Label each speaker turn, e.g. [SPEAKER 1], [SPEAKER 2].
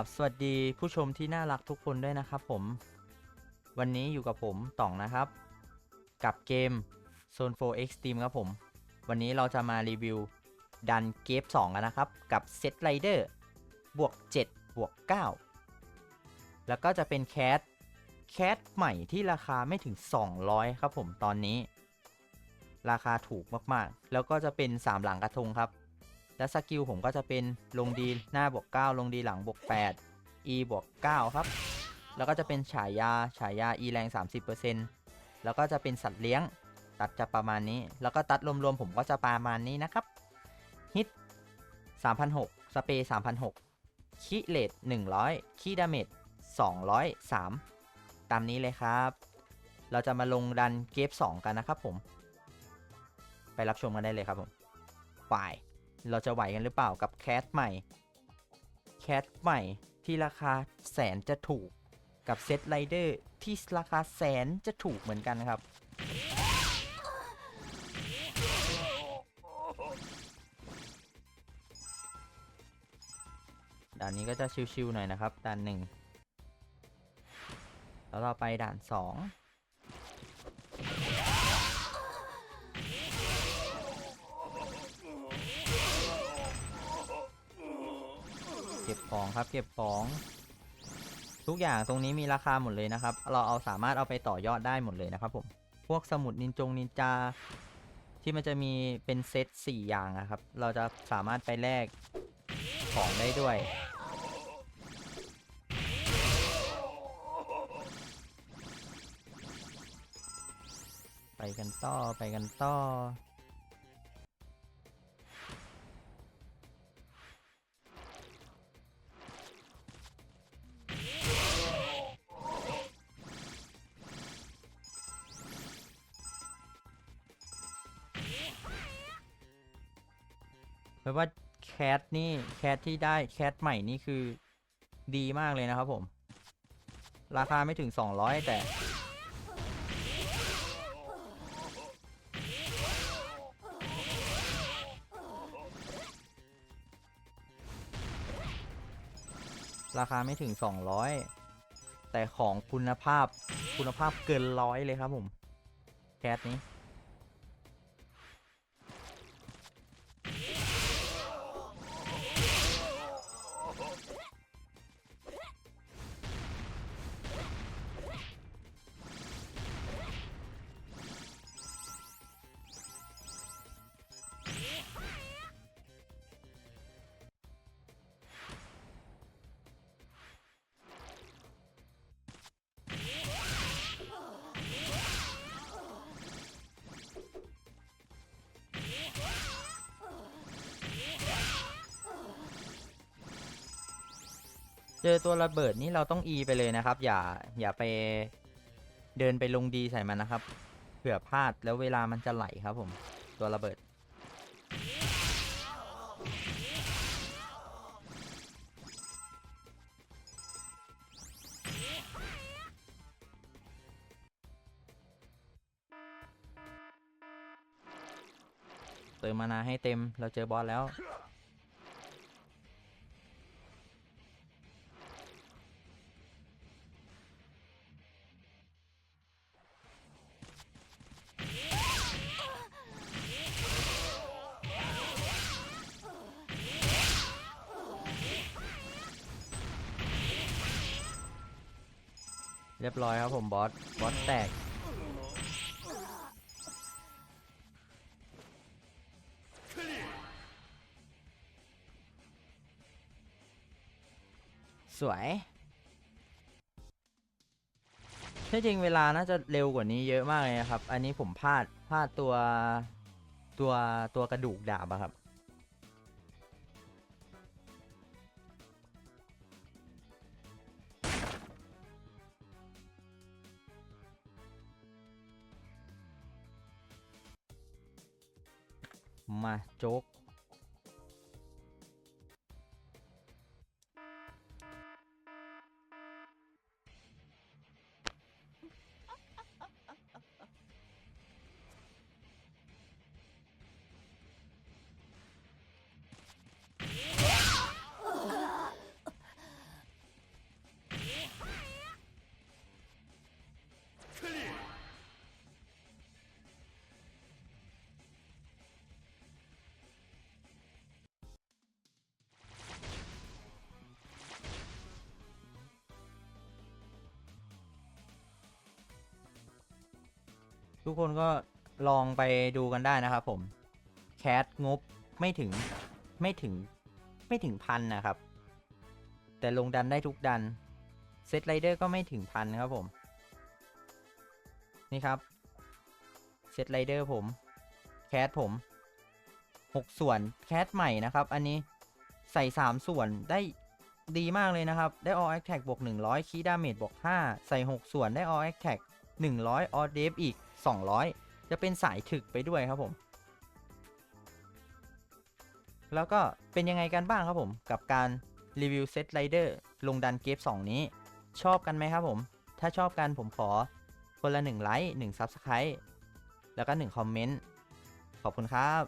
[SPEAKER 1] ราบสวัสดีผู้ชมที่น่ารักทุกคนด้วยนะครับผม วันนี้อยู่กับผมต่องนะครับ กับเกม Zone 4 Extreme ครับผม วันนี้เราจะมารีวิวดันเกฟ2กันนะครับ กับเซตไรเดอร์บวก7บวก9แล้วก็จะเป็นแคสแคสใหม่ที่ราคาไม่ถึง 200 ครับผมตอนนี้ ราคาถูกมากๆ แล้วก็จะเป็น 3 หลังกระทงครับ และสกิลผมก็จะเป็นลงดีหน้าบวก9ลงดีหลังบวก8 E บวก9ครับ แล้วก็จะเป็นฉายาฉายา E แรง 30%แล้วก็จะเป็นสัตว์เลี้ยง ตัดจะประมาณนี้ แล้วก็ตัดรวมๆผมก็จะประมาณนี้นะครับ ฮิต3,600สเปย์3,600คีเลต100คีดาเมจ203 ตามนี้เลยครับ เราจะมาลงดันเกฟ2กันนะครับผม ไปรับชมกันได้เลยครับผมไป เราจะไหวกันหรือเปล่ากับแคสใหม่ แคสใหม่ที่ราคาแสนจะถูกกับเซตไรเดอร์ที่ราคาแสนจะถูกเหมือนกันครับ ด่านนี้ก็จะชิวๆหน่อยนะครับ ด่านหนึ่งแล้วเราไปด่านสอง ก็บของครับ เก็บของ ทุกอย่างตรงนี้มีราคาหมดเลยนะครับ เราเอาสามารถเอาไปต่อยอดได้หมดเลยนะครับผมพวกสมุดนินจงนินจา ที่มันจะมีเป็นเซต4อย่างอะครับ เราจะสามารถไปแลกของได้ด้วยไปกันต่อ ไปกันต่อ ลว่าแคทนี่แคทที่ได้แคทใหม่นี่คือดีมากเลยนะครับผม ราคาไม่ถึง 200 แต่ ราคาไม่ถึง 200 แต่ของคุณภาพคุณภาพเกินร้อยเลยครับผม แคทนี้ เจอตัวระเบิดนี่เราต้อง E ไปเลยนะครับ อย่าอย่าไปเดินไปลงดีใส่มันนะครับ เผื่อพลาดแล้วเวลามันจะไหลครับผม ตัวระเบิด เติมมานาให้เต็มเราเจอบอสแล้ว เรียบร้อยครับผมบอส บอสแตก สวยที่จริงเวลาน่าจะเร็วกว่านี้เยอะมากเลยนะครับ อันนี้ผมพลาด พลาดตัว ตัว ตัวกระดูกดาบอะครับ มาโจ๊ก ทุกคนก็ลองไปดูกันได้นะครับผม แคสงบไม่ถึงไม่ถึงไม่ถึงพันนะครับ แต่ลงดันได้ทุกดัน เซตไรเดอร์ก็ไม่ถึงพันครับผม นี่ครับ เซตไรเดอร์ผม แคสผม 6 ส่วนแคสใหม่นะครับ อันนี้ใส่ 3 ส่วนได้ดีมากเลยนะครับ ได้ all attack บวก 100 คีดาเมจบวก 5 ใส่ 6 ส่วนได้ all attack 100 all def อีก 200 จะเป็นสายถึกไปด้วยครับผม แล้วก็เป็นยังไงกันบ้างครับผมกับการรีวิวเซตไรเดอร์ลงดันเกฟ2 นี้ ชอบกันไหมครับผม ถ้าชอบกันผมขอคนละ1ไลค์1 Subscribe แล้วก็ 1 คอมเมนต์ ขอบคุณครับ